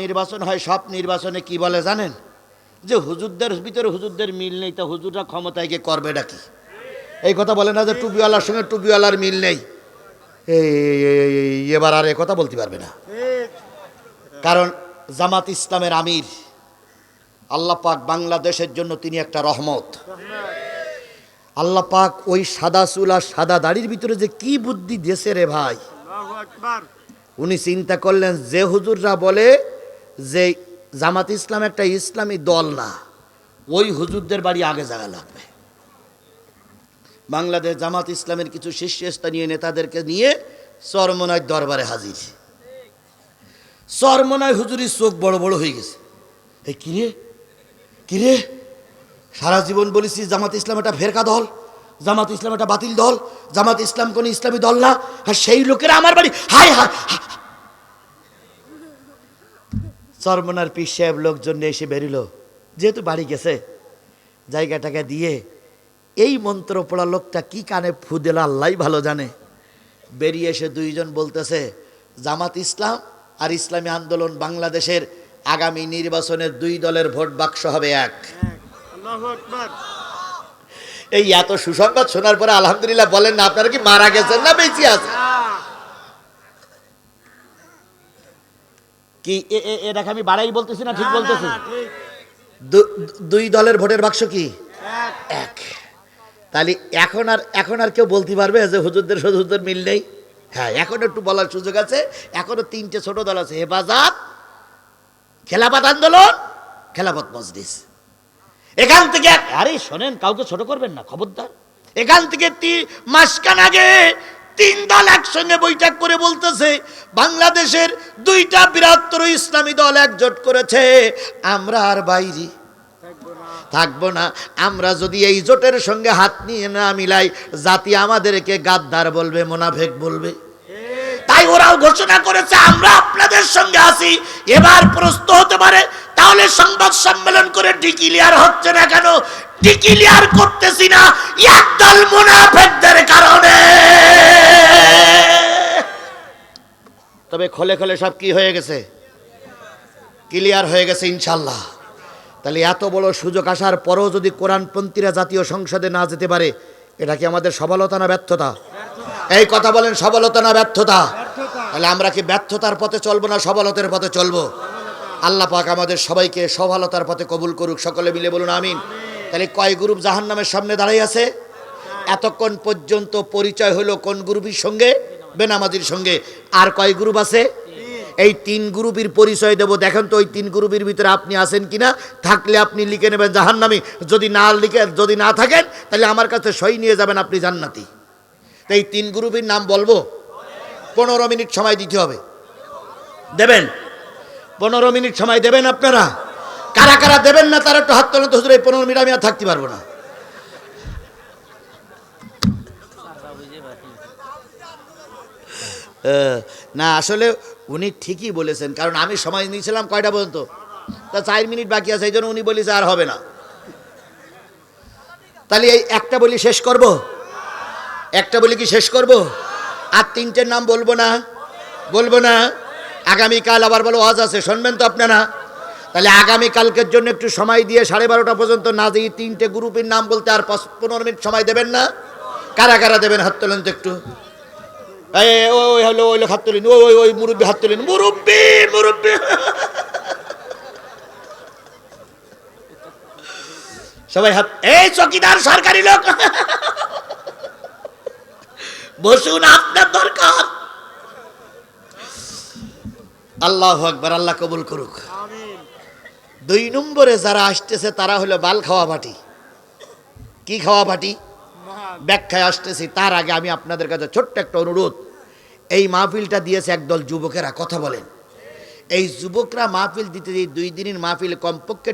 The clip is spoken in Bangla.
নির্বাচন হয় সব নির্বাচনে কি বলে জানেন? যে হুজুরদের ভিতরে হুজুরদের মিল নেই তা হুজুররা ক্ষমতায় গিয়ে করবে ডাকি এই কথা বলে না যে টুপিওয়ালার সঙ্গে টুপিওয়ালার মিল নেই। এই এবার আর এ কথা বলতে পারবে না। কারণ জামাত ইসলামের আমির আল্লাহ পাক বাংলাদেশের জন্য তিনি একটা রহমত। আল্লাহ পাক ওই সাদা চুল আর সাদা দাড়ির ভিতরে যে কি বুদ্ধি দিয়েছে রে ভাই। উনি চিন্তা করলেন যে হুজুররা বলে যে জামাত ইসলাম একটা ইসলামী দল না, ওই হুজুরদের বাড়ি আগে জায়গা লাগবে। বাংলাদেশ জামাত ইসলামের কিছু শীর্ষস্থানীয় নেতাদেরকে নিয়ে চরমনায় দরবারে হাজির। চরমনায় হুজুরির চোখ বড় বড় হয়ে গেছে। এই কিরে কিরে সারা জীবন বলেছি জামাত ইসলাম একটা ফেরকা দল, জামাত ইসলাম একটা বাতিল দল, জামাত ইসলাম কোন ইসলামী দল না, আর সেই লোকেরা আমার বাড়ি হাই হাই চরমনার পীর সাহেব লোকজন এসে বেরিল। যেহেতু বাড়ি গেছে জায়গাটাকে দিয়ে এই মন্ত্র পড়া লোকটা কি কানে ফু দিল আল্লাহ ভালো জানে। বেরিয়ে এসে দুইজন বলতেছে জামাত ইসলাম আর ইসলামী আন্দোলন বাংলাদেশের আগামী নির্বাচনের দুই দলের ভোট বাক্স হবে এক। এই এত সুসংবাদ শোনার পরে আলহামদুলিল্লাহ বলেন না আপনারা কি মারা গেছেন না বেঁচে আছেন? কি এ- এ- এটাকে আমি বাড়াই বলতেছি না ঠিক বলতেছি? দুই দলের ভোটের বাক্স কি? এক। তাহলে এখন আর এখন আর কেউ বলতে পারবে যে হুজুরদের হুজুরদের মিল নেই? হ্যাঁ এখন একটু বলার সুযোগ আছে। এখনও তিনটে ছোট দল আছে। হেফাজত খেলাফত আন্দোলন খেলাফত মজলিস। এখান থেকে এক- আরে শোনেন কাউকে ছোট করবেন না খবরদার। এখান থেকে তি- মাসখান আগে তিন দল একসঙ্গে বৈঠক করে বলতেছে, বাংলাদেশের দুইটা বৃহত্তর ইসলামী দল একজোট করেছে, আমরা আর বাইরে। থাকব না। আমরা যদি এই জোটের সঙ্গে হাত নিয়ে না মিলাই, জাতি আমাদেরকে গাদ্দার বলবে, মোনাফেক বলবে। তাই ওরাও ঘোষণা করেছে, আমরা আপনাদের সঙ্গে আছি। এবার প্রশ্ন হতে পারে, তাহলে সংবাদ সম্মেলন করে ডিক্লিয়ার হচ্ছে না কেন? ডিক্লিয়ার করতেছি না, একদল মুনাফেকদের কারণে। তবে খোলে খোলে সব কি হয়ে গেছে? ক্লিয়ার হয়ে গেছে ইনশাল্লাহ তাহলে এত বড় সুযোগ আসার পরেও যদি কোরআনপন্থীরা জাতীয় সংসদে না যেতে পারে, এটা কি আমাদের সবলতা না ব্যর্থতা? এই কথা বলেন সবলতা না ব্যর্থতা? তাহলে আমরা কি ব্যর্থতার পথে চলবো না সফলতার পথে চলবো? আল্লাহ পাক আমাদের সবাইকে সফলতার পথে কবুল করুক, সকলে মিলে বলুন, আমিন। তাহলে কয় গ্রুপ জাহান নামের সামনে দাঁড়িয়ে আছে? এতক্ষণ পর্যন্ত পরিচয় হলো কোন গ্রুপের সঙ্গে? বেনামাজির সঙ্গে। আর কয় গ্রুপ আছে? এই তিন গ্রুপের পরিচয় দেব। দেখেন তো ওই তিন গ্রুপের ভিতরে আপনি আছেন কিনা? থাকলে আপনি লিখে নেবেন জাহান্নামি। যদি না লিখে, যদি না থাকেন, তাহলে আমার কাছে সই নিয়ে যাবেন আপনি জান্নাতি। তো এই তিন গ্রুপের নাম বলব? পনেরো মিনিট সময় দিতে হবে। দেবেন? পনেরো মিনিট সময় দেবেন আপনারা? কারা কারা দেবেন না, তারা একটু হাত তোলেন তো হুজুর, এই পনেরো মিনিট আমি আর থাকতে পারব না। না, আসলে উনি ঠিকই বলেছেন, কারণ আমি সময় নিয়েছিলাম কয়টা পর্যন্ত? তা চার মিনিট বাকি আছে, এই জন্য উনি বলেছে আর হবে না। তাহলে এই একটা বলি শেষ করব? একটা বলি কি শেষ করব? আর তিনটের নাম বলব না? বলব না? আগামীকাল আবার বলো আজ আছে, শুনবেন তো আপনারা। তাহলে আগামীকালকের জন্য একটু সময় দিয়ে সাড়ে বারোটা পর্যন্ত না দিয়ে তিনটে গ্রুপের নাম বলতে আর পনেরো মিনিট সময় দেবেন না? কারা কারা দেবেন? হাত তোলেন তো একটু। ওই লোক হাত তুলিন। ওই ওই মুরব্বী, হাত তুলিন। মুরব্বী মুরব্বী। সবাই হাত এই চকিদার সরকারি লোক। বসুন, আপনার দরকার। আল্লাহ আকবার, আল্লাহ কবুল করুক। দুই নম্বরে যারা আসতেছে তারা হলো বাল খাওয়া বাটি কি খাওয়া বাটি ব্যাখ্যায় আসতেছি তার আগে আমি আপনাদের কাছে ছোট্ট একটা অনুরোধ। এই মাহফিলটা দিয়েছে একদল যুবকেরা কথা বলেন। এই যুবকরা মাহফিল দিতে দিয়ে দুই দিনের মাহফিল কমপক্ষে